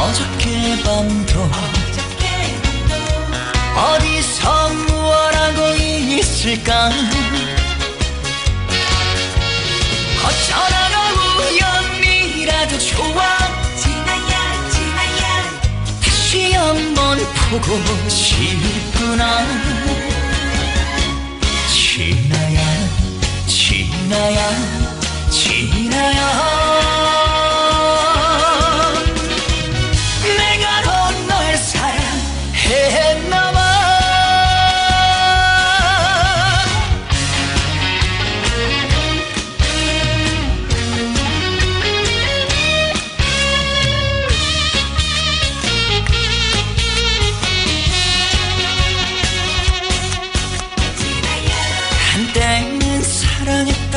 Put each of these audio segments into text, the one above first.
어저께 밤도 어디서 무얼 하고 있을까? 어쩌다가 우연이라도 좋아. 지나야 지나야. 다시 한번 보고 싶구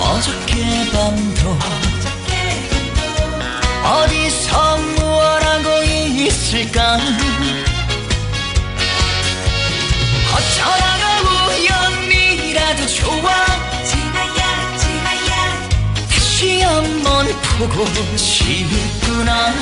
어저께 밤도 어디서 무얼 하고 있을까? 어쩌다가 우연이라도 좋아? 지나야 지나야. 다시 한번 보고 싶구나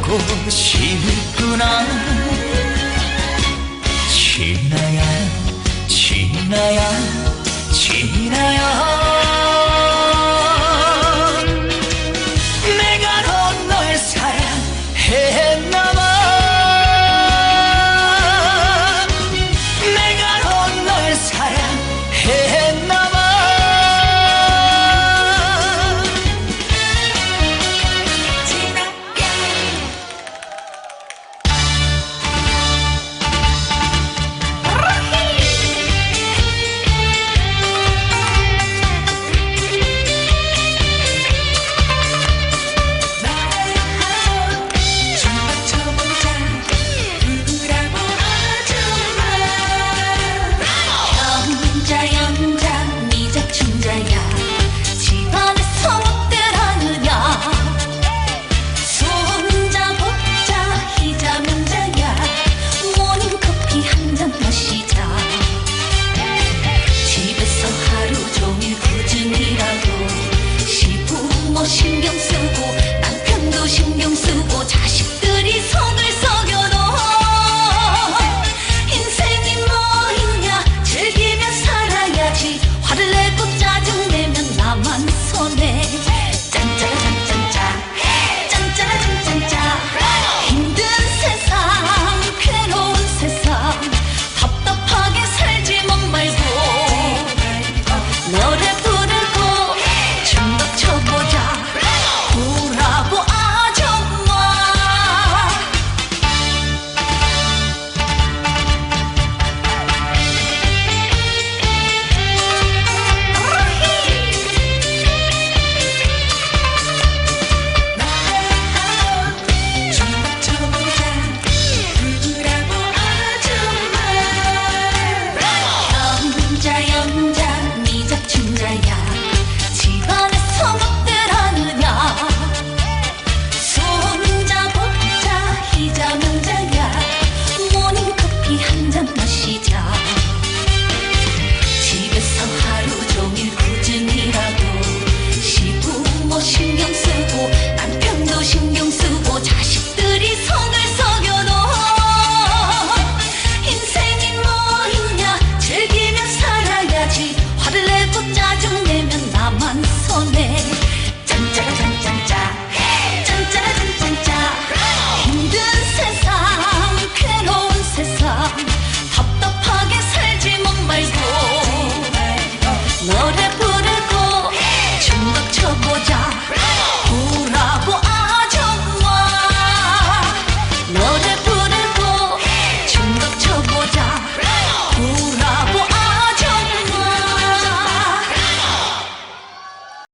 보고 싶구나. 지나야 지나야 지나야